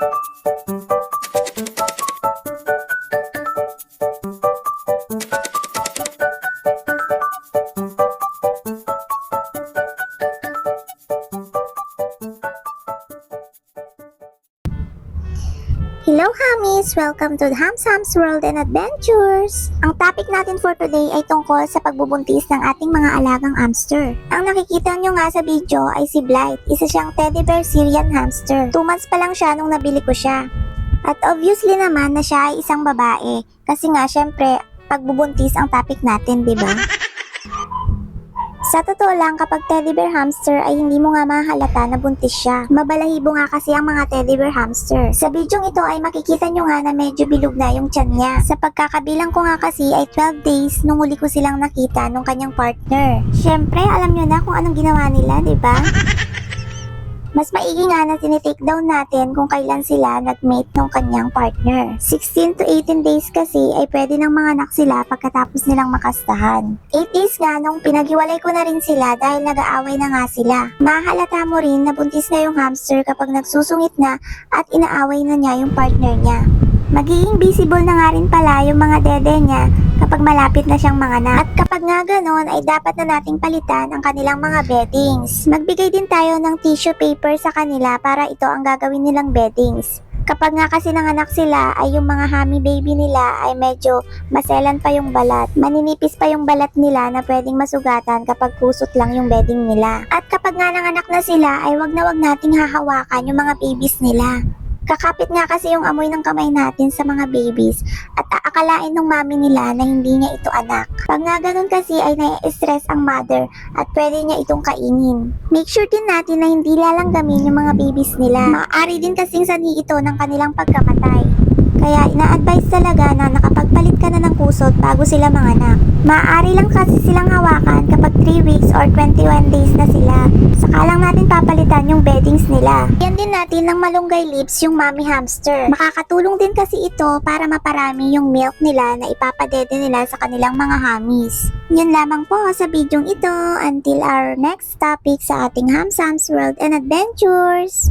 Thank you. Hello Hamis! Welcome to Hams Hams World and Adventures! Ang topic natin for today ay tungkol sa pagbubuntis ng ating mga alagang hamster. Ang nakikita nyo nga sa video ay si Blight, isa siyang teddy bear Syrian hamster. 2 months pa lang siya nung nabili ko siya. At obviously naman na siya ay isang babae kasi nga syempre pagbubuntis ang topic natin, di ba? Sa totoo lang, kapag teddy bear hamster ay hindi mo nga mahalata na buntis siya. Mabalahibo nga kasi ang mga teddy bear hamster. Sa bidyong ito ay makikita nyo nga na medyo bilog na yung tiyan niya. Sa pagkakabilang ko nga kasi ay 12 days nung huli ko silang nakita nung kanyang partner. Syempre, alam nyo na kung anong ginawa nila, di ba? Mas maigi nga na tinitake down natin kung kailan sila nag-mate ng kanyang partner. 16 to 18 days kasi ay pwede ng mga anak sila pagkatapos nilang makastahan. 8 days nga nung pinaghiwalay ko na rin sila dahil nag-aaway na nga sila. Mahalata mo rin na buntis na yung hamster kapag nagsusungit na at inaaway na niya yung partner niya. Magiging visible na nga rin pala yung mga dede niya kapag malapit na siyang manganak. At kapag nga ganon ay dapat na nating palitan ang kanilang mga beddings. Magbigay din tayo ng tissue paper sa kanila para ito ang gagawin nilang beddings. Kapag nga kasi nanganak sila ay yung mga hami baby nila ay medyo maselan pa yung balat. Maninipis pa yung balat nila na pwedeng masugatan kapag pusot lang yung bedding nila. At kapag nga nanganak na sila ay wag na wag nating hahawakan yung mga babies nila. Kakapit nga kasi yung amoy ng kamay natin sa mga babies at aakalain ng mami nila na hindi niya ito anak. Pag nga ganun kasi ay nai-stress ang mother at pwede niya itong kainin. Make sure din natin na hindi lalanggamin yung mga babies nila. Maaari din kasing sanhi ito ng kanilang pagkamatay. Kaya ina-advise talaga na nakapagpalit ka na ng kusot bago sila manganak. Maaari lang kasi silang hawakan kapag 3 weeks or 21 days na sila. Saka lang natin papalitan yung beddings nila. Yan din natin ng malunggay lips yung mommy hamster. Makakatulong din kasi ito para maparami yung milk nila na ipapadede nila sa kanilang mga hamis. Yun lamang po sa bidyong ito. Until our next topic sa ating Hamsams World and Adventures.